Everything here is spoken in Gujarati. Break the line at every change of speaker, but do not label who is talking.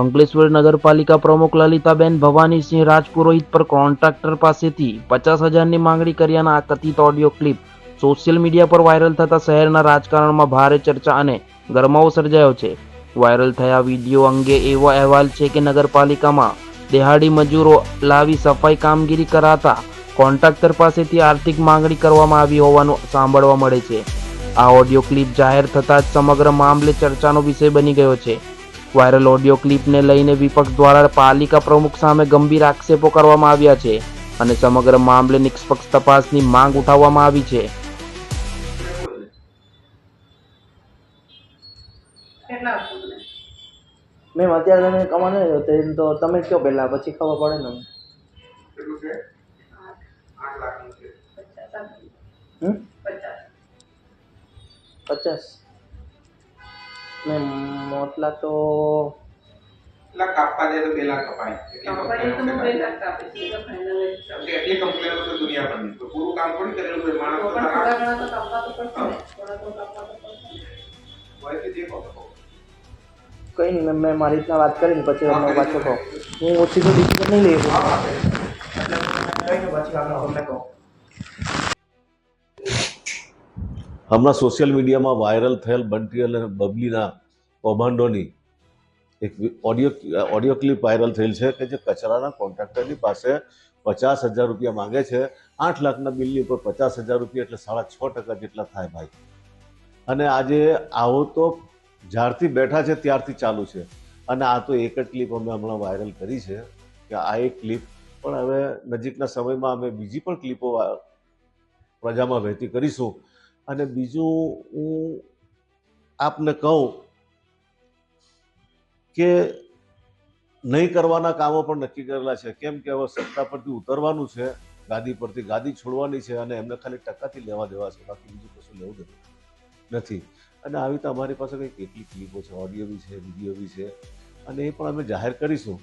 અંકલેશ્વર નગરપાલિકા પ્રમુખ લલિતાબેન ભવાનીસિંહ રાજપુરોહિત પર કોન્ટ્રાક્ટર પાસેથી પચાસ હજારની માંગણી કર્યાના આ કથિત ઓડિયો ક્લિપ સોશિયલ મીડિયા પર વાયરલ થતા શહેરના રાજકારણમાં ભારે ચર્ચા અને ગરમાવો સર્જાયો છે. વાયરલ થયા વીડિયો અંગે એવો અહેવાલ છે કે નગરપાલિકામાં દેહાડી મજૂરો લાવી સફાઈ કામગીરી કરાતા કોન્ટ્રાક્ટર પાસેથી આર્થિક માંગણી કરવામાં આવી હોવાનું સાંભળવા મળે છે. આ ઓડિયો ક્લિપ જાહેર થતાં જ સમગ્ર મામલે ચર્ચાનો વિષય બની ગયો છે. વાયરલ ઓડિયો ક્લિપને લઈને વિપક્ષ દ્વારા પાલિકા પ્રમુખ સામે ગંભીર આક્ષેપો કરવામાં આવ્યા છે અને સમગ્ર મામલે નિષ્પક્ષ તપાસની માંગ ઉઠાવવામાં આવી છે.
મેમ અત્યારે તમે કમાને તેમ તો તમે કયો પહેલાં પછી ખબર પડે ને હમ?
પચાસ.
મેમ મોટલા તો
એટલા કાપવા જાય તો બે લાખ કપાય. એટલી
કંપની તો હું
complaints
બે
છે.
લાખ આપીશ એ તો ફાઇનલ જ છે.
કેમ કે એટલી કમ્પ્લેનો છે દુનિયા પરની તો પૂરું કામ થોડી કરેલું છે માણસ
તો
તો
પણ
તારા
થોડા ઘણા તો કાપવા તો પડશે થોડા તો કાપવા તો પડશે. ને.
વયથી જે કહો તો
કંઈ નહીં મેમ મેં મારી રીતના વાત કરીને પછી તમને પાછો કહો. હું ઓછી તો ડિસિઝન નહીં લઈ
હમણાં સોશિયલ મીડિયામાં વાયરલ થયેલ બંટી અને બબલીના કૌભાંડોની એક ઓડિયો ઓડિયો ક્લિપ વાયરલ થયેલ છે કે જે કચરાના કોન્ટ્રાક્ટરની પાસે પચાસ હજાર રૂપિયા માંગે છે. આઠ લાખના બિલની ઉપર પચાસ હજાર રૂપિયા એટલે સાડા છ ટકા જેટલા થાય ભાઈ. અને આજે આવો તો જ્યારથી બેઠા છે ત્યારથી ચાલુ છે. અને આ તો એક જ ક્લિપ અમે હમણાં વાયરલ કરી છે કે આ એક ક્લિપ પણ હવે નજીકના સમયમાં અમે બીજી પણ ક્લિપો પ્રજામાં વહેતી કરીશું. અને બીજું હું આપને કહું કે નહીં કરવાના કામો પણ નક્કી કરેલા છે? કેમ કે હવે સત્તા પરથી ઉતરવાનું છે, ગાદી પરથી ગાદી છોડવાની છે અને એમને ખાલી ટકાથી લેવા દેવા છે, બાકી બીજું કશું લેવું દેવું નથી. અને આવી તો અમારી પાસે કંઈક કેટલી ક્લિપો છે, ઓડિયો બી છે, વીડિયો બી છે અને એ પણ અમે જાહેર કરીશું.